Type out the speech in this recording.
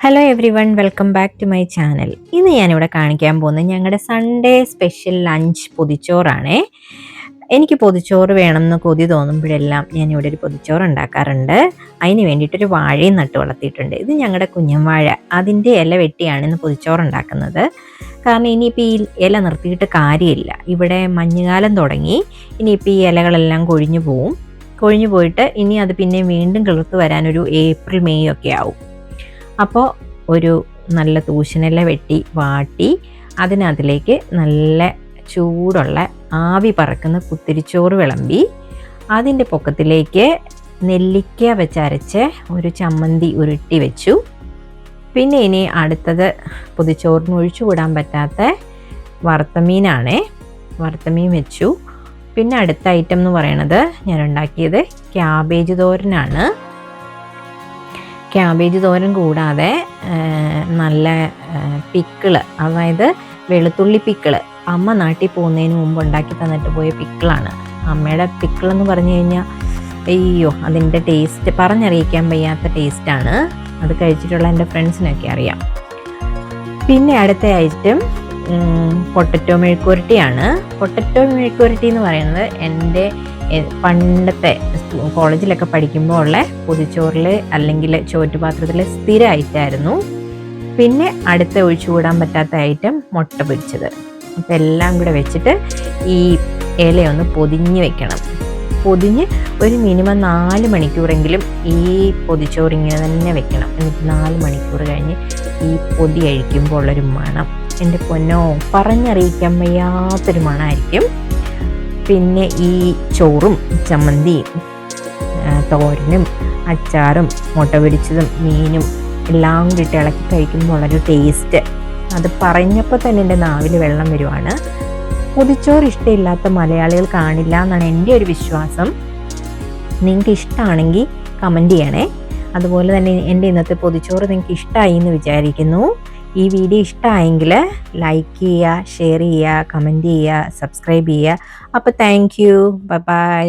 Hello everyone welcome back to my channel ഇന്ന് ഞാനിവിടെ കാണിക്കാൻ പോകുന്നത് ഞങ്ങളുടെ സൺഡേ സ്പെഷ്യൽ ലഞ്ച് പൊതിച്ചോറാണേ. എനിക്ക് പൊതിച്ചോറ് വേണമെന്ന് കൊതി തോന്നുമ്പോഴെല്ലാം ഞാൻ ഇവിടെ ഒരു പൊതിച്ചോറ് ഉണ്ടാക്കാറുണ്ട്. അതിന് വേണ്ടിയിട്ടൊരു വാഴയും നട്ട് വളർത്തിയിട്ടുണ്ട്. ഇത് ഞങ്ങളുടെ കുഞ്ഞൻ വാഴ. അതിന്റെ ഇല വെട്ടിയാണ് ഇന്ന് പൊതിച്ചോറ് ഉണ്ടാക്കുന്നത്. കാരണം ഇനിയിപ്പോൾ ഈ ഇല നിർത്തിയിട്ട് കാര്യമില്ല. ഇവിടെ മഞ്ഞുകാലം തുടങ്ങി. ഇനിയിപ്പോൾ ഈ ഇലകളെല്ലാം കൊഴിഞ്ഞു പോവും. കൊഴിഞ്ഞു പോയിട്ട് ഇനി അത് പിന്നെ വീണ്ടും കിളിർത്ത് വരാനൊരു ഏപ്രിൽ മെയ് ഒക്കെ ആവും. അപ്പോൾ ഒരു നല്ല തൂശനില വെട്ടി വാട്ടി അതിനകത്തിലേക്ക് നല്ല ചൂടുള്ള ആവി പറക്കുന്ന കുത്തിരിച്ചോറ് വിളമ്പി അതിന്റെ പൊക്കത്തിലേക്ക് നെല്ലിക്ക വെച്ചരച്ച് ഒരു ചമ്മന്തി ഉരുട്ടി വെച്ചു. പിന്നെ ഇനി അടുത്തത് പൊതിച്ചോറിന് ഒഴിച്ചു കൂടാൻ പറ്റാത്ത വറുത്തമീനാണ് വറുത്തമീൻ വെച്ചു. പിന്നെ അടുത്ത ഐറ്റം എന്ന് പറയണത് ഞാൻ ഉണ്ടാക്കിയത് ക്യാബേജ് തോരനാണ്. ക്യാബേജ് തോരൻ കൂടാതെ നല്ല പിക്കിൾ അതായത് വെളുത്തുള്ളി പിക്കിൾ അമ്മ നാട്ടിൽ പോകുന്നതിന് മുമ്പ് ഉണ്ടാക്കി തന്നിട്ട് പോയ പിക്കിളാണ് അമ്മയുടെ പിക്കിൾ എന്ന് പറഞ്ഞു കഴിഞ്ഞാൽ അയ്യോ അതിന്റെ ടേസ്റ്റ് പറഞ്ഞറിയിക്കാൻ വയ്യാത്ത ടേസ്റ്റാണ് അത് കഴിച്ചിട്ടുള്ള എന്റെ ഫ്രണ്ട്സിനൊക്കെ അറിയാം. പിന്നെ അടുത്ത ഐറ്റം പൊട്ടറ്റോ മെഴുക്കുരട്ടിയാണ് പൊട്ടറ്റോ മെഴുക്കുരട്ടി എന്ന് പറയുന്നത് എന്റെ പണ്ടത്തെ കോളേജിലൊക്കെ പഠിക്കുമ്പോൾ ഉള്ള പൊതിച്ചോറിൽ അല്ലെങ്കിൽ ചോറ്റുപാത്രത്തിൽ സ്ഥിരമായിട്ടായിരുന്നു പിന്നെ അടുത്ത ഒഴിച്ചുകൂടാൻ പറ്റാത്ത ഐറ്റം മുട്ട പൊരിച്ചത്. അപ്പം എല്ലാം കൂടെ വെച്ചിട്ട് ഈ ഇലയൊന്ന് പൊതിഞ്ഞ് വെക്കണം. പൊതിഞ്ഞ് ഒരു മിനിമം നാല് മണിക്കൂറെങ്കിലും ഈ പൊതിച്ചോറിങ്ങനെ തന്നെ വെക്കണം. എന്നിട്ട് നാല് മണിക്കൂർ കഴിഞ്ഞ് ഈ പൊതി അഴിക്കുമ്പോൾ ഉള്ളൊരു മണം. എന്റെ പൊന്നോ പറഞ്ഞറിയിക്കാൻ വയ്യാത്തൊരു മണമായിരിക്കും പിന്നെ ഈ ചോറും ചമ്മന്തിയും തോരനും അച്ചാറും മുട്ട പൊരിച്ചതും മീനും എല്ലാം കൂടി ഇളക്കി കഴിക്കുമ്പോൾ ഉള്ളൊരു ടേസ്റ്റ്. അത് പറഞ്ഞപ്പോൾ തന്നെ എന്റെ നാവിൽ വെള്ളം വരുവാണ്. പൊതിച്ചോറ് ഇഷ്ടമില്ലാത്ത മലയാളികൾ കാണില്ല എന്നാണ് എന്റെ ഒരു വിശ്വാസം. നിങ്ങൾക്ക് ഇഷ്ടമാണെങ്കിൽ കമന്റ് ചെയ്യണേ. അതുപോലെ തന്നെ എന്റെ ഇന്നത്തെ പൊതിച്ചോറ് നിങ്ങൾക്ക് ഇഷ്ടമായി എന്ന് വിചാരിക്കുന്നു. ഈ വീഡിയോ ഇഷ്ടമായെങ്കിൽ ലൈക്ക് ചെയ്യുക ഷെയർ ചെയ്യുക കമന്റ് ചെയ്യുക സബ്സ്ക്രൈബ് ചെയ്യുക. അപ്പോൾ താങ്ക് യു ബൈ